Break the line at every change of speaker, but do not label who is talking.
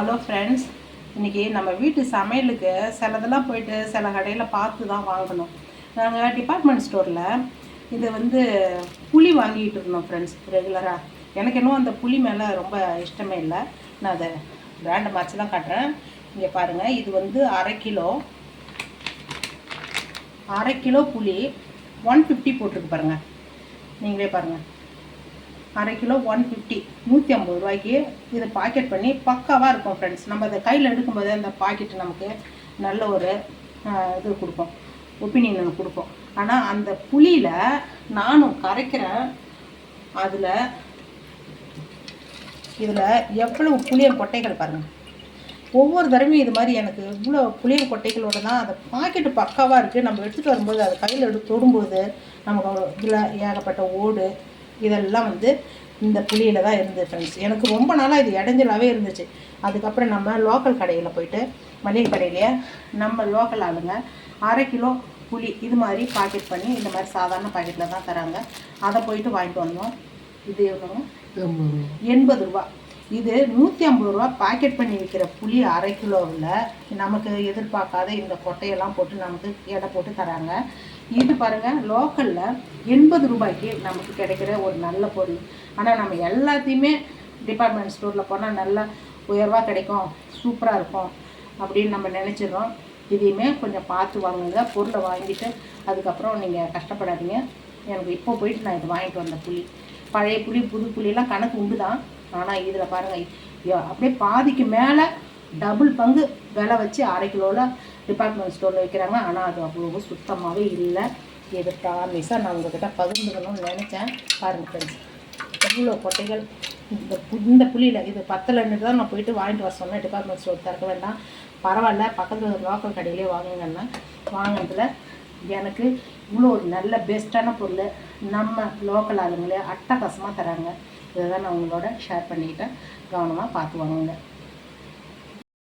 Hello friends இன்றைக்கி நம்ம வீட்டு சமையலுக்கு சிலதெல்லாம் போயிட்டு சில கடையில் பார்த்து தான் வாங்கணும் நாங்கள் டிபார்ட்மெண்ட் ஸ்டோரில் இது வந்து புளி வாங்கிட்டு இருந்தோம் ஃப்ரெண்ட்ஸ் ரெகுலராக எனக்கு இன்னும் அந்த புளி மேலே ரொம்ப இஷ்டமே இல்லை. நான் அதை பிராண்டை மாற்றி தான் காட்டுறேன். இங்கே பாருங்கள் இது வந்து அரை கிலோ அரை கிலோ புளி ஒன் ஃபிஃப்டி போட்டிருக்கு பாருங்கள் நீங்களே பாருங்கள் அரை கிலோ ஒன் ஃபிஃப்டி நூற்றி ஐம்பது ரூபாய்க்கு இதை பாக்கெட் பண்ணி பக்காவாக இருக்கும் ஃப்ரெண்ட்ஸ் நம்ம அதை கையில் எடுக்கும்போது அந்த பாக்கெட் நமக்கு நல்ல ஒரு இது கொடுக்கும். ஒப்பீனியன் கொடுக்கும். ஆனால் அந்த புளியில் நானும் கரைக்கிறேன். அதில் இதில் எவ்வளவு புளிய கொட்டைகள் பாருங்கள் ஒவ்வொரு தடவையும் இது மாதிரி எனக்கு இவ்வளோ புளிய கொட்டைகளோட தான் அந்த பாக்கெட்டு பக்காவாக இருக்குது நம்ம எடுத்துகிட்டு வரும்போது அதை கையில் எடுத்து தொடும்போது நமக்கு இதில் ஏகப்பட்ட ஓடு இதெல்லாம் வந்து இந்த புளியில் தான் இருந்தது ஃப்ரெண்ட்ஸ் எனக்கு ரொம்ப நாளாக இது இடைஞ்சலாகவே இருந்துச்சு. அதுக்கப்புறம் நம்ம லோக்கல் கடையில் போயிட்டு மளிகை கடையிலேயே நம்ம லோக்கல் ஆளுங்க அரை கிலோ புளி இது மாதிரி பாக்கெட் பண்ணி இந்த மாதிரி சாதாரண பாக்கெட்டில் தான் தராங்க. அதை போயிட்டு வாங்கிட்டு வந்தோம். இது எவ்வளோங்க எண்பது ரூபா. இது நூற்றி ஐம்பது ரூபா பாக்கெட் பண்ணி விற்கிற புளி அரை கிலோவில் நமக்கு எதிர்பார்க்காத இந்த கொட்டையெல்லாம் போட்டு நமக்கு எடை போட்டு தராங்க. இது பாருங்கள் லோக்கலில் எண்பது ரூபாய்க்கு நமக்கு கிடைக்கிற ஒரு நல்ல பொருள் ஆனால் நம்ம எல்லாத்தையுமே டிபார்ட்மெண்ட் ஸ்டோரில் போனால் நல்லா உயர்வாக கிடைக்கும் சூப்பராக இருக்கும் அப்படின்னு நம்ம நினச்சிடுறோம். இதையுமே கொஞ்சம் பார்த்து வாங்குங்க. பொருளை வாங்கிட்டு அதுக்கப்புறம் நீங்கள் கஷ்டப்படாதீங்க. எனக்கு இப்போ போயிட்டு நான் இது வாங்கிட்டு வந்த புளி. பழைய புளி புது புளியெல்லாம் கணக்கு உண்டு தான் ஆனால் இதில் பாருங்கள் அப்படியே பாதிக்கு மேலே டபுள் பங்கு விலை வச்சு அரை கிலோவில் டிபார்ட்மெண்ட் ஸ்டோரில் விற்கிறாங்க ஆனால் அது அவ்வளோ சுத்தமாகவே இல்லை. இது ப்ராமிஸாக நான் உங்கள்கிட்ட பகிர்ந்துக்கணும்னு நினச்சேன். பாருங்கள் ஃப்ரெண்ட்ஸ் எவ்வளோ கொட்டைகள் இந்த பு- இந்த புள்ளியில் இது பத்தலைன்னு தான் நான் போயிட்டு வாங்கிட்டு வர சொன்னேன். டிபார்ட்மெண்ட் ஸ்டோர் திறக்க வேண்டாம். பரவாயில்ல பக்கத்தில் லோக்கல் கடையிலே வாங்குங்கன்னா. வாங்கினதில் எனக்கு இவ்வளோ ஒரு நல்ல பெஸ்ட்டான பொருள் நம்ம லோக்கல் ஆளுங்களே அட்டகாசமாக தராங்க. இதை தான் நான் உங்களோட ஷேர் பண்ணிக்கிட்டேன். கவனமாக பார்த்து வாங்குங்க.